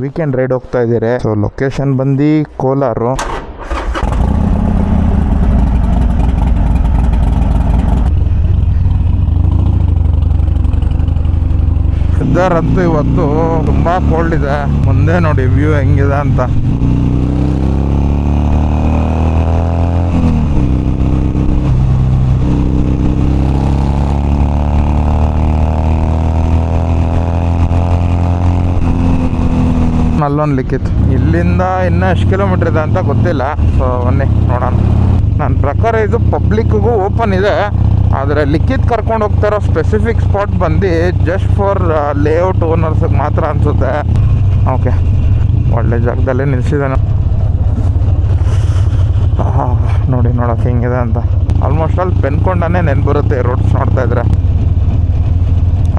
Weekend ride ಹೋಗ್ತಾ ಇದ್ದೀರಿ. So location ಬಂದು ಕೋಲಾರು. ಸಿದ್ಧಾರಂತೂ ಇವತ್ತು ತುಂಬಾ ಕೋಲ್ಡ್ ಇದೆ. ಮುಂದೆ ನೋಡಿ ವ್ಯೂ ಹೆಂಗಿದೆ ಅಂತ. ಅಲ್ಲೊಂದು ಲಿಕ್ಕಿತ್ತು ಇಲ್ಲಿಂದ ಇನ್ನೂ ಎಷ್ಟು ಕಿಲೋಮೀಟ್ರ್ ಇದೆ ಅಂತ ಗೊತ್ತಿಲ್ಲ. ಸೊ ಬನ್ನಿ, ನೋಡೋಣ. ನನ್ನ ಪ್ರಕಾರ ಇದು ಪಬ್ಲಿಕ್ಗೂ ಓಪನ್ ಇದೆ. ಆದರೆ ಲಿಕ್ಕಿತ್ ಕರ್ಕೊಂಡು ಹೋಗ್ತಾರೋ ಸ್ಪೆಸಿಫಿಕ್ ಸ್ಪಾಟ್ ಬಂದು ಜಸ್ಟ್ ಫಾರ್ ಲೇಔಟ್ ಓನರ್ಸಿಗೆ ಮಾತ್ರ ಅನಿಸುತ್ತೆ. ಓಕೆ ಒಳ್ಳೆ ಜಾಗದಲ್ಲೇ ನಿಲ್ಸಿದ್ದಾನೆ. ನೋಡಿ, ನೋಡೋಕೆ ಹೆಂಗಿದೆ ಅಂತ. ಆಲ್ಮೋಸ್ಟ್ ಅಲ್ಲಿ ಪೆನ್ಕೊಂಡೇ ನೆನ್ಪು ಬರುತ್ತೆ ರೋಡ್ಸ್ ನೋಡ್ತಾ ಇದ್ರೆ.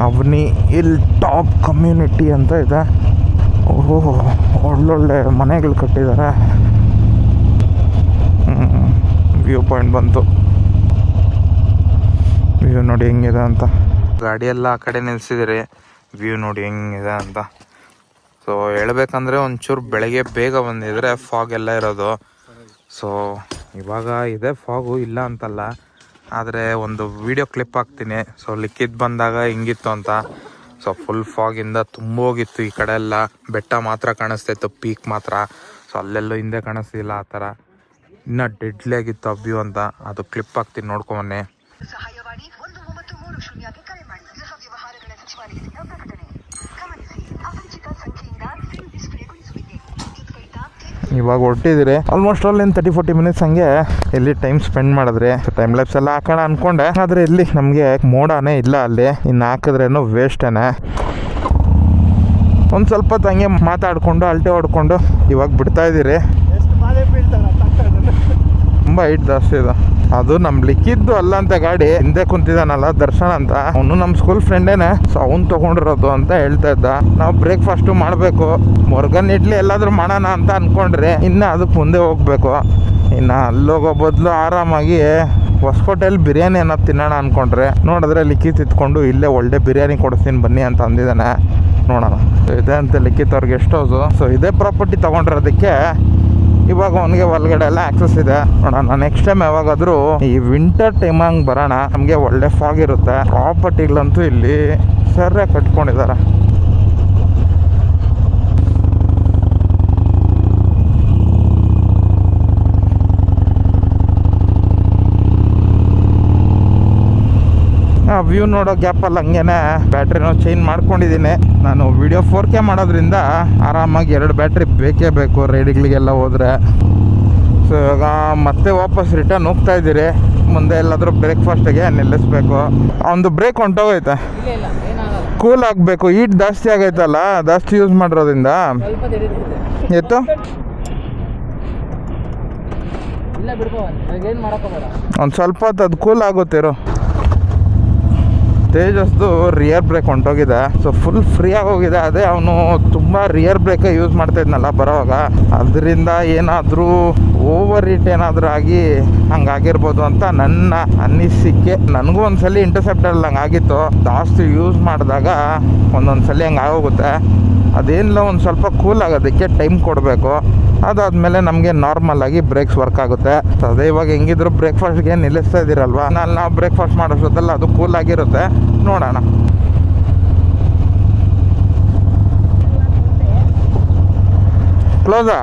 ಅವನಿ ಇಲ್ ಟಾಪ್ ಕಮ್ಯುನಿಟಿ ಅಂತ ಇದೆ. ಓಹೋ, ಒಳ್ಳೊಳ್ಳೆ ಮನೆಗಳು ಕಟ್ಟಿದ್ದಾರೆ. ವ್ಯೂ ಪಾಯಿಂಟ್ ಬಂತು. ವ್ಯೂ ನೋಡಿ ಹೆಂಗಿದೆ ಅಂತ. ಗಾಡಿ ಎಲ್ಲ ಆ ಕಡೆ ನಿಲ್ಸಿದಿರಿ ವ್ಯೂ ನೋಡಿ ಹೆಂಗಿದೆ ಅಂತ. ಸೊ ಹೇಳ್ಬೇಕಂದ್ರೆ ಒಂಚೂರು ಬೆಳಗ್ಗೆ ಬೇಗ ಬಂದಿದ್ರೆ ಫಾಗ್ ಎಲ್ಲ ಇರೋದು. ಸೊ ಇವಾಗ ಇದೆ ಫಾಗು ಇಲ್ಲ ಅಂತಲ್ಲ. ಆದರೆ ಒಂದು ವಿಡಿಯೋ ಕ್ಲಿಪ್ ಹಾಕ್ತೀನಿ. ಸೊ ಲಿಕ್ಕಿದ್ದು ಬಂದಾಗ ಹೆಂಗಿತ್ತು ಅಂತ. ಸೊ ಫುಲ್ ಫಾಗಿಂದ ತುಂಬೋಗಿತ್ತು ಈ ಕಡೆ ಎಲ್ಲ. ಬೆಟ್ಟ ಮಾತ್ರ ಕಾಣಿಸ್ತಾಯಿತ್ತು ಪೀಕ್ ಮಾತ್ರ. ಸೊ ಅಲ್ಲೆಲ್ಲೂ ಹಿಂದೆ ಕಾಣಿಸ್ತಿಲ್ಲ ಆ ಥರ. ಇನ್ನೂ ಡೆಡ್ಲಿ ಆಗಿತ್ತು ಅಂತ. ಅದು ಕ್ಲಿಪ್ ಹಾಕ್ತೀನಿ ನೋಡ್ಕೊಂಬನ್ನಿ ಇವಾಗ ಹೊರಟಿದ್ರೆ. Almost all in thirty forty minutes ಹಂಗೆ ಇಲ್ಲಿ ಟೈಮ್ ಸ್ಪೆಂಡ್ ಮಾಡಿದ್ರೆ? ಟೈಮ್ ಲೈಫ್ಸ್ ಎಲ್ಲ ಹಾಕೋಣ ಅನ್ಕೊಂಡೆ. ಆದ್ರೆ ಇಲ್ಲಿ ನಮಗೆ ಮೋಡನೇ ಇಲ್ಲ ಅಲ್ಲಿ. ಇನ್ನು ಹಾಕಿದ್ರೇನು ವೇಸ್ಟೇನೆ ಒಂದು ಸ್ವಲ್ಪ ಹೊತ್ತು ಹಂಗೆ ಮಾತಾಡ್ಕೊಂಡು ಅಲ್ಟೆ ಹೊಡ್ಕೊಂಡು ಇವಾಗ ಬಿಡ್ತಾ ಇದ್ದೀರಿ ತುಂಬ ಹೈಟ್ ಜಾಸ್ತಿ ಇದೆ. ಅದು ನಮ್ ಲಿಕ್ಕಿದ್ದು ಅಲ್ಲ ಅಂತ ಗಾಡಿ ಹಿಂದೆ ಕುಂತಿದಾನಲ್ಲ ದರ್ಶನ್ ಅಂತ. ಅವನು ನಮ್ಮ ಸ್ಕೂಲ್ ಫ್ರೆಂಡೇನೆ ಸೊ ಅವ್ನು ತಗೊಂಡಿರೋದು ಅಂತ ಹೇಳ್ತಾ ಇದ್ದ. ನಾವು ಬ್ರೇಕ್ಫಾಸ್ಟ್ ಮಾಡಬೇಕು. ಮೊರ್ಗನ್ ಇಡ್ಲಿ ಎಲ್ಲಾದ್ರೂ ಮಾಡೋಣ ಅಂತ ಅನ್ಕೊಂಡ್ರೆ ಇನ್ನ ಅದಕ್ಕೆ ಮುಂದೆ ಹೋಗ್ಬೇಕು. ಇನ್ನು ಅಲ್ಲೋಗೋ ಬದಲು ಆರಾಮಾಗಿ ಹೊಸಕೋಟೆಯಲ್ಲಿ ಬಿರಿಯಾನಿ ಅನ್ನೋದು ತಿನ್ನೋಣ ಅನ್ಕೊಂಡ್ರೆ. ನೋಡಿದ್ರೆ ಲಿಖಿತ್ ಇತ್ಕೊಂಡು ಇಲ್ಲೇ ಒಳ್ಳೆ ಬಿರಿಯಾನಿ ಕೊಡಿಸ್ತೀನಿ ಬನ್ನಿ ಅಂತ ಅಂದಿದ್ದಾನೆ. ನೋಡೋಣ. ಇದೆ ಅಂತ ಲಿಖಿತ್ ಅವ್ರಿಗೆ ಗೆಸ್ಟ್ ಸೊ ಇದೇ ಪ್ರಾಪರ್ಟಿ ತೊಗೊಂಡಿರೋದಕ್ಕೆ ಇವಾಗ ಅವನಿಗೆ ಒಳಗಡೆ ಎಲ್ಲ ಆಕ್ಸಸ್ ಇದೆ. ನೋಡೋಣ ನೆಕ್ಸ್ಟ್ ಟೈಮ್ ಯಾವಾಗಾದ್ರೂ ಈ ವಿಂಟರ್ ಟೈಮ್ ಹಂಗೆ ಬರೋಣ. ನಮಗೆ ಒಳ್ಳೆ ಫಾಗ್ ಇರುತ್ತೆ. ಪ್ರಾಪರ್ಟಿಗಳಂತೂ ಇಲ್ಲಿ ಸರ್ರೆ ಕಟ್ಕೊಂಡಿದ್ದಾರೆ. ವ್ಯೂ ನೋಡೋ ಗ್ಯಾಪಲ್ಲಿ ಹಂಗೇನೆ ಬ್ಯಾಟ್ರಿನೂ ಚೇಂಜ್ ಮಾಡ್ಕೊಂಡಿದ್ದೀನಿ. ನಾನು ವಿಡಿಯೋ ಫೋರ್ ಕೆ ಮಾಡೋದ್ರಿಂದ ಆರಾಮಾಗಿ ಎರಡು ಬ್ಯಾಟ್ರಿ ಬೇಕೇ ಬೇಕು ರೈಡ್ಗಳಿಗೆಲ್ಲ ಹೋದರೆ. ಸೊ ಇವಾಗ ಮತ್ತೆ ವಾಪಸ್ ರಿಟರ್ನ್ ಹೋಗ್ತಾ ಇದ್ದೀರಿ. ಮುಂದೆ ಎಲ್ಲಾದರೂ ಬ್ರೇಕ್ಫಾಸ್ಟಿಗೆ ನಿಲ್ಲಿಸ್ಬೇಕು. ಒಂದು ಬ್ರೇಕ್ ಹೊಂಟೋಗೈತೆ. ಕೂಲ್ ಆಗಬೇಕು. ಈಟ್ ಜಾಸ್ತಿ ಆಗೈತಲ್ಲ ಜಾಸ್ತಿ ಯೂಸ್ ಮಾಡಿರೋದ್ರಿಂದ ಎತ್ತು? ಒಂದು ಸ್ವಲ್ಪ ಹೊತ್ತು ಅದು ಕೂಲ್ ಆಗುತ್ತಿರು ತೇಜಸ್ದು ರಿಯರ್ ಬ್ರೇಕ್ ಹೊಂಟೋಗಿದೆ. ಸೊ ಫುಲ್ ಫ್ರೀ ಹೋಗಿದೆ. ಅದೇ ಅವನು ತುಂಬ ರಿಯರ್ ಬ್ರೇಕೇ ಯೂಸ್ ಮಾಡ್ತಾ ಇದ್ನಲ್ಲ ಬರೋವಾಗ. ಅದರಿಂದ ಏನಾದರೂ ಓವರ್ ಹೀಟ್ ಏನಾದರೂ ಆಗಿ ಹಂಗಾಗಿರ್ಬೋದು ಅಂತ ನನ್ನ ಅನ್ನಿಸಿಕೆ ನನಗೂ ಒಂದ್ಸಲಿ ಇಂಟರ್ಸೆಪ್ಟಲ್ಲಿ ಹಂಗೆ ಆಗಿತ್ತು. ಜಾಸ್ತಿ ಯೂಸ್ ಮಾಡಿದಾಗ ಒಂದೊಂದ್ಸಲಿ ಸಲ ಹಂಗೆ ಆಗೋಗುತ್ತೆ. ಅದೇನಿಲ್ಲ, ಒಂದು ಸ್ವಲ್ಪ ಕೂಲ್ ಆಗೋದಕ್ಕೆ ಟೈಮ್ ಕೊಡಬೇಕು. ಅದಾದಮೇಲೆ ನಮಗೆ ನಾರ್ಮಲ್ ಆಗಿ ಬ್ರೇಕ್ಸ್ ವರ್ಕ್ ಆಗುತ್ತೆ. ಅದೇ ಇವಾಗ ಹೆಂಗಿದ್ರು ಬ್ರೇಕ್ಫಾಸ್ಟ್ಗೆ ನಿಲ್ಲಿಸ್ತಾ ಇದ್ದೀರಲ್ವಾ? ನಾನು ನಾವು ಬ್ರೇಕ್ಫಾಸ್ಟ್ ಮಾಡೋಷ್ಟೊತ್ತಲ್ಲ ಅದು ಕೂಲ್ ಆಗಿರುತ್ತೆ. ನೋಡೋಣ. ಕ್ಲೋಸಾ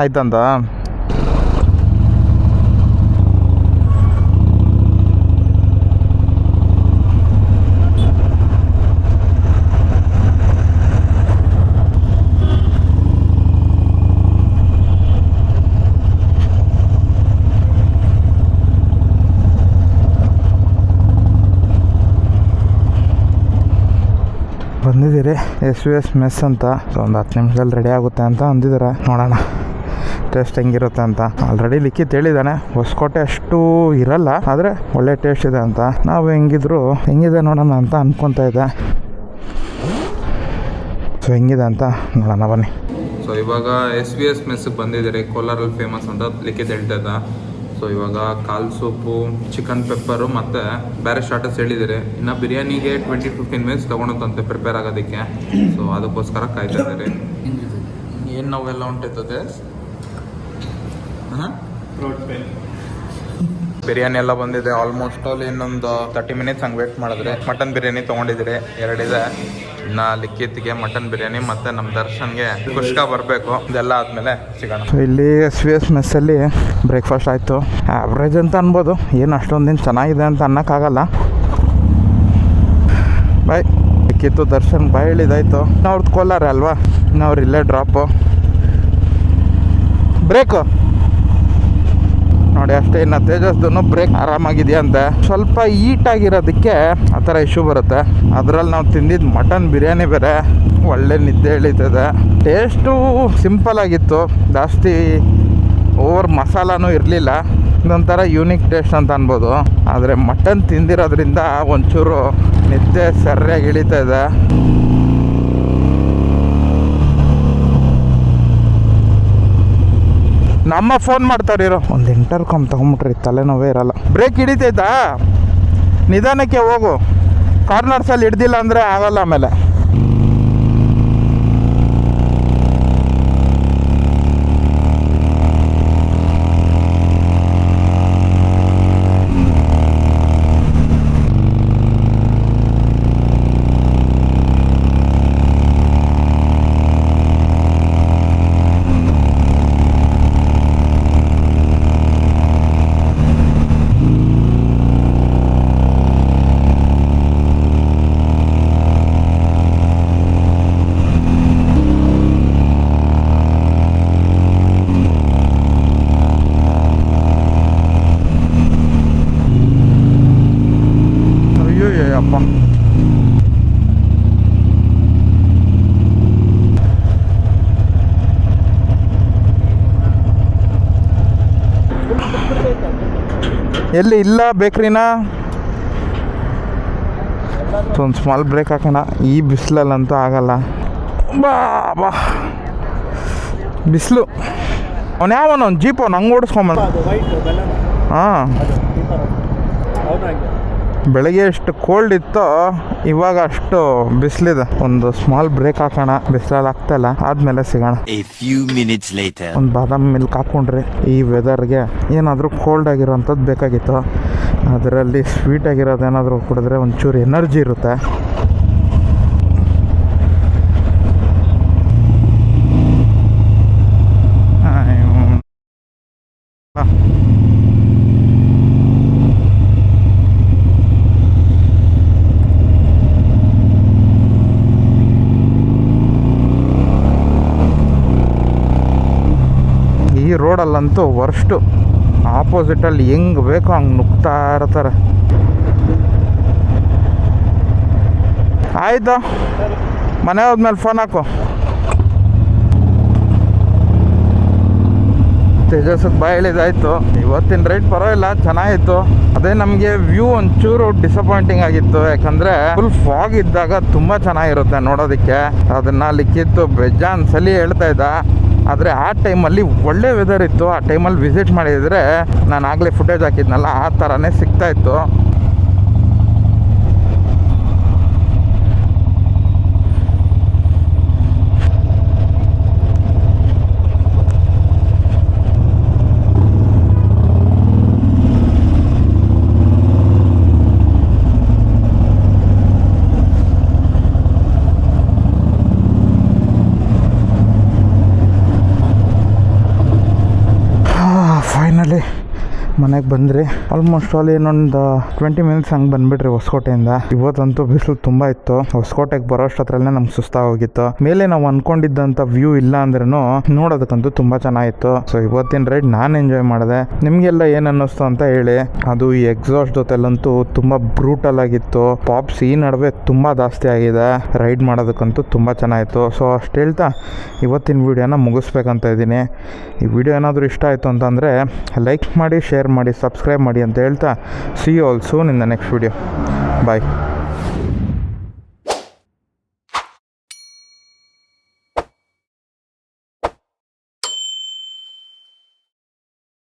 ಆಯ್ತಂತ? ಬಂದಿದ್ದೀರಿ. ಎಸ್ ವಿ ಎಸ್ ಮೆಸ್ ಅಂತ. ಒಂದು ಹತ್ತು ನಿಮಿಷದಲ್ಲಿ ರೆಡಿ ಆಗುತ್ತೆ ಅಂತ ಅಂದಿದ್ದಾರೆ. ನೋಡೋಣ. ಟೇಸ್ಟ್ ಹೆಂಗಿರುತ್ತೆ ಅಂತ. ಆಲ್ರೆಡಿ ಲಿಖಿತ್ ಹೇಳಿದ್ದಾನೆ. ಹೊಸಕೋಟೆ ಅಷ್ಟು ಇರಲ್ಲ, ಆದರೆ ಒಳ್ಳೆ ಟೇಸ್ಟ್ ಇದೆ ಅಂತ. ನಾವು ಹೆಂಗಿದ್ರು ಹೆಂಗಿದೆ ನೋಡೋಣ ಅಂತ ಅನ್ಕೊತಾ ಇದ್ದೆ. ಸೊ ಹೆಂಗಿದೆ ಅಂತ ನೋಡೋಣ ಬನ್ನಿ. ಸೊ ಇವಾಗ ಎಸ್ ವಿ ಎಸ್ ಮೆಸ್ಸಿಗೆ ಬಂದಿದ್ದೀರಿ. ಕೋಲಾರಲ್ಲಿ ಫೇಮಸ್ ಅಂತ ಲಿಖಿತ್ ಹೇಳ್ತಾ ಇದ್ದ. ಸೊ ಇವಾಗ ಕಾಲ್ ಸೂಪು ಚಿಕನ್ ಪೆಪ್ಪರು ಮತ್ತು ಬೇರೆ ಸ್ಟಾರ್ಟರ್ಸ್ ಹೇಳಿದ್ದಾರೆ ಇನ್ನು ಬಿರಿಯಾನಿಗೆ ಟ್ವೆಂಟಿ ಫಿಫ್ಟೀನ್ ಮಿನಿಟ್ಸ್ ತೊಗೊಳುತ್ತಂತೆ ಪ್ರಿಪೇರ್ ಆಗೋದಕ್ಕೆ. ಸೊ ಅದಕ್ಕೋಸ್ಕರ ಕಾಯ್ತಾ ಇದ್ದಾರೆ. ಏನು ನಾವೆಲ್ಲ ಉಂಟಿರ್ತದೆ ಹಾಂ ಬಿರಿಯಾನಿ ಎಲ್ಲ ಬಂದಿದೆ. ಆಲ್ಮೋಸ್ಟ್ ಆಲ್ ಇನ್ನೊಂದು ತರ್ಟಿ ಮಿನಿಟ್ಸ್ ಹಂಗೆ ವೇಟ್ ಮಾಡಿದ್ರೆ ಮಟನ್ ಬಿರಿಯಾನಿ ತೊಗೊಂಡಿದ್ದೀರಿ. ಎರಡಿದೆ. ನಾ ಲಿಕ್ಕಿತ್ಗೆ ಮಟನ್ ಬಿರಿಯಾನಿ ಮತ್ತೆ ನಮ್ಮ ದರ್ಶನ್ಗೆ ಕುಷ್ಕ ಬರಬೇಕು. ಇದೆಲ್ಲ ಆದಮೇಲೆ ಸಿಗೋಣ. ಇಲ್ಲಿ ಎಸ್ ವಿ ಎಸ್ ಮೆಸ್ಸಲ್ಲಿ ಬ್ರೇಕ್ಫಾಸ್ಟ್ ಆಯಿತು. ಆವ್ರೇಜ್ ಅಂತ ಅನ್ಬೋದು. ಏನು ಅಷ್ಟೊಂದಿನ ಚೆನ್ನಾಗಿದೆ ಅಂತ ಅನ್ನೋಕ್ಕಾಗಲ್ಲ. ಬಾಯ್ ಲಿಕ್ಕಿತ್ತು ದರ್ಶನ್ ಬಾಯ್ ಹೇಳಿದಾಯ್ತು. ಅವ್ರದ್ದು ಕೋಲಾರ ಅಲ್ವಾ? ಅವ್ರು ಇಲ್ಲೇ ಡ್ರಾಪು ಬ್ರೇಕು ನೋಡಿ, ಅಷ್ಟೇ ಇನ್ನು ತೇಜಸ್ದು ಬ್ರೇಕ್ ಆರಾಮಾಗಿದೆಯಾ ಅಂತ ಸ್ವಲ್ಪ ಈಟ್ ಆಗಿರೋದಕ್ಕೆ ಆ ಥರ ಇಶ್ಯೂ ಬರುತ್ತೆ. ಅದರಲ್ಲಿ ನಾವು ತಿಂದಿದ್ದು ಮಟನ್ ಬಿರಿಯಾನಿ ಬೇರೆ, ಒಳ್ಳೆ ನಿದ್ದೆ ಎಳೀತದೆ. ಟೇಸ್ಟು ಸಿಂಪಲ್ ಆಗಿತ್ತು. ಜಾಸ್ತಿ ಓವರ್ ಮಸಾಲಾನೂ ಇರಲಿಲ್ಲ. ಇದೊಂಥರ ಯೂನಿಕ್ ಟೇಸ್ಟ್ ಅಂತ ಅನ್ಬೋದು. ಆದರೆ ಮಟನ್ ತಿಂದಿರೋದ್ರಿಂದ ಒಂಚೂರು ನಿದ್ದೆ ಸರಿಯಾಗಿ ಇಳಿತಾ ಇದೆ. ನಮ್ಮ ಫೋನ್ ಮಾಡ್ತಾರಿರೋ ಒಂದು ಇಂಟರ್ಕಾಮ್ ತಗೊಂಬಿಟ್ರಿ ತಲೆನೋವೇ ಇರಲ್ಲ. ಬ್ರೇಕ್ ಹಿಡಿತೈತಾ? ನಿಧಾನಕ್ಕೆ ಹೋಗು. ಕಾರ್ನರ್ಸಲ್ಲಿ ಹಿಡ್ದಿಲ್ಲ ಅಂದರೆ ಆಗಲ್ಲ ಆಮೇಲೆ. ಎಲ್ಲಿ ಇಲ್ಲ ಬೇಕ್ರಿನ? ಒಂದು ಸ್ಮಾಲ್ ಬ್ರೇಕ್ ಹಾಕೋಣ. ಈ ಬಿಸಿಲಲ್ಲಂತೂ ಆಗಲ್ಲ. ಬಾ ಬಾ. ಬಿಸಿಲು. ಅವನು ಯಾವನ? ಒಂದು ಜೀಪ್ ಅವ್ನು ಹಂಗೆ ಓಡಿಸ್ಕೊಂಬ ಹಾಂ. ಬೆಳಗ್ಗೆ ಎಷ್ಟು ಕೋಲ್ಡ್ ಇತ್ತೋ ಇವಾಗ ಅಷ್ಟು ಬಿಸಿಲಿದೆ. ಒಂದು ಸ್ಮಾಲ್ ಬ್ರೇಕ್ ಹಾಕೋಣ. ಬಿಸಿಲಲ್ಲಿ ಆಗ್ತಾ ಇಲ್ಲ. ಆದ್ಮೇಲೆ ಸಿಗೋಣ. ಒಂದು ಬಾದಾಮ್ ಮಿಲ್ಕ್ ಹಾಕೊಂಡ್ರಿ. ಈ ವೆದರ್ಗೆ ಏನಾದರೂ ಕೋಲ್ಡ್ ಆಗಿರೋಂಥದ್ದು ಬೇಕಾಗಿತ್ತು. ಅದರಲ್ಲಿ ಸ್ವೀಟ್ ಆಗಿರೋದು ಏನಾದರೂ ಕುಡಿದ್ರೆ ಒಂಚೂರು ಎನರ್ಜಿ ಇರುತ್ತೆ ಅಯ್ಯೋ. ಆ. ಈ ರೋಡಲ್ಲಂತೂ ವರ್ಸ್ಟು. ಆಪೋಸಿಟಲ್ಲಿ ಹೆಂಗೆ ಬೇಕೋ ಹಂಗೆ ನುಗ್ತಾ ಇರ್ತಾರೆ. ಆಯಿತು. ಮನೆ ಹೋದ್ಮೇಲೆ ಫೋನ್ ಹಾಕು. ತೇಜಸ್ಗೆ ಬಾಯ್ ಹೇಳಿದಾಯ್ತು ಇವತ್ತಿನ ರೈಟ್ ಪರವಾಗಿಲ್ಲ, ಚೆನ್ನಾಗಿತ್ತು. ಅದೇ ನಮಗೆ ವ್ಯೂ ಒಂಚೂರು ಡಿಸಪಾಯಿಂಟಿಂಗ್ ಆಗಿತ್ತು. ಯಾಕಂದರೆ ಫುಲ್ ಫಾಗ್ ಇದ್ದಾಗ ತುಂಬ ಚೆನ್ನಾಗಿರುತ್ತೆ ನೋಡೋದಕ್ಕೆ. ಅದನ್ನು ಲಿಕ್ಕಿತ್ತು ಬೆಜ್ಜಾನ್ ಸಲಿ ಹೇಳ್ತಾ ಇದ್ದ. ಆದರೆ ಆ ಟೈಮಲ್ಲಿ ಒಳ್ಳೆ ವೆದರ್ ಇತ್ತು. ಆ ಟೈಮಲ್ಲಿ ವಿಸಿಟ್ ಮಾಡಿದರೆ ನಾನು ಆಗಲೇ ಫುಟೇಜ್ ಹಾಕಿದ್ನಲ್ಲ, ಆ ಥರನೇ ಸಿಗ್ತಾ ಇತ್ತು ಫೈನಲಿ ಮನೆಗೆ ಬಂದ್ರಿ. ಆಲ್ಮೋಸ್ಟ್ ಆಲ್ ಏನೊಂದು ಟ್ವೆಂಟಿ ಮಿನಿಟ್ಸ್ ಹಂಗೆ ಬಂದ್ಬಿಟ್ರಿ ಹೊಸಕೋಟೆಯಿಂದ. ಇವತ್ತಂತೂ ಬಿಸಿಲು ತುಂಬ ಇತ್ತು. ಹೊಸಕೋಟೆಗೆ ಬರೋಷ್ಟತ್ರಲ್ಲೇ ನಮ್ಗೆ ಸುಸ್ತಾಗೋಗಿತ್ತು ಮೇಲೆ ನಾವು ಅನ್ಕೊಂಡಿದ್ದಂಥ ವ್ಯೂ ಇಲ್ಲ ಅಂದ್ರೂ ನೋಡೋದಕ್ಕಂತೂ ತುಂಬ ಚೆನ್ನಾಗಿತ್ತು. ಸೊ ಇವತ್ತಿನ ರೈಡ್ ನಾನು ಎಂಜಾಯ್ ಮಾಡಿದೆ. ನಿಮಗೆಲ್ಲ ಏನು ಅನ್ನಿಸ್ತು ಅಂತ ಹೇಳಿ. ಅದು ಈ ಎಕ್ಸಾಸ್ಟ್ ಜೊತೆಲಂತೂ ತುಂಬ ಬ್ರೂಟಲ್ ಆಗಿತ್ತು. ಪಾಪ್ಸ್ ಈ ನಡುವೆ ತುಂಬ ಜಾಸ್ತಿ ಆಗಿದೆ. ರೈಡ್ ಮಾಡೋದಕ್ಕಂತೂ ತುಂಬ ಚೆನ್ನಾಗಿತ್ತು. ಸೊ ಅಷ್ಟು ಹೇಳ್ತಾ ಇವತ್ತಿನ ವೀಡಿಯೋನ ಮುಗಿಸ್ಬೇಕಂತ ಇದ್ದೀನಿ. ಈ ವಿಡಿಯೋ ಏನಾದರೂ ಇಷ್ಟ ಆಯಿತು ಅಂತಂದರೆ ಲೈಕ್ ಮಾಡಿ ಶೇರ್ ಮಾಡಿ ಸಬ್ಸ್ಕ್ರೈಬ್ ಮಾಡಿ ಅಂತ ಹೇಳ್ತಾ see also in the next video bye